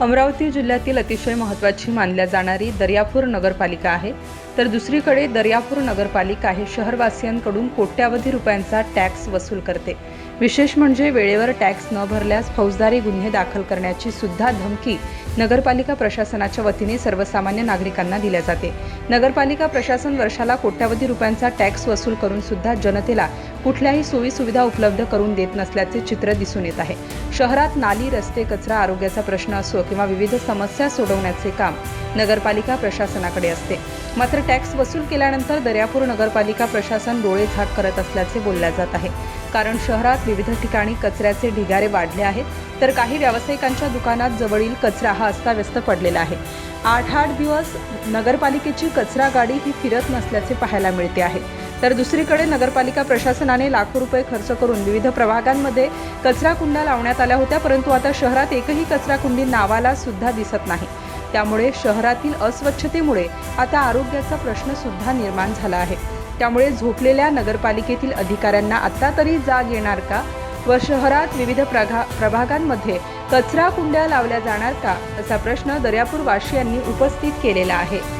अमरावती जिल्ह्यातील अतिशय महत्त्वाची मानल्या जाणारी दर्यापूर नगरपालिका आहे. तर दुसरीकडे दर्यापूर नगरपालिका हे शहरवासियांकडून कोट्यावधी रुपयांचा टॅक्स वसूल करते. विशेष म्हणजे वेळेवर टॅक्स न भरल्यास फौजदारी गुन्हे दाखल करण्याची सुद्धा धमकी नगरपालिका प्रशासनाच्या वतीने सर्वसामान्य नागरिकांना दिल्या जाते. नगरपालिका प्रशासन वर्षाला कोट्यावधी रुपयांचा टॅक्स वसूल करून सुद्धा जनतेला कुठल्याही सोयी सुविधा उपलब्ध करून देत नसल्याचे चित्र दिसून येत आहे. शहरात नाली रस्ते कचरा आरोग्याचा प्रश्न असो किंवा विविध समस्या सोडवण्याचे काम नगरपालिका प्रशासनाकडे असते. मात्र टॅक्स वसूल केल्यानंतर दर्यापूर नगरपालिका प्रशासन डोळे झाक करत असल्याचे बोलल्या जात आहे. कारण शहरात विविध ठिकाणी कचऱ्याचे ढिगारे वाढले आहेत तर काही व्यावसायिकांच्या दुकानात जवळील कचरा हा अस्ताव्यस्त पडलेला आहे. आठ आठ दिवस नगरपालिकेची कचरा गाडी ही फिरत नसल्याचे पाहायला मिळते आहे. तर दुसरीकडे नगरपालिका प्रशासनाने लाखो रुपये खर्च करून विविध प्रभागांमध्ये कचरा कुंड्या लावण्यात आल्या होत्या परंतु आता शहरात एकही कचरा कुंडी नावाला सुद्धा दिसत नाही. त्यामुळे शहरातील अस्वच्छतेमुळे आता आरोग्याचा प्रश्न सुद्धा निर्माण झाला आहे. त्यामुळे झोपलेल्या नगरपालिकेतील अधिकाऱ्यांना आता तरी जाग येणार का? व शहरात विविध प्रघा प्रभागांमध्ये कचरा कुंड्या लावल्या जाणार का? असा प्रश्न दर्यापूर वासियांनी उपस्थित केलेला आहे.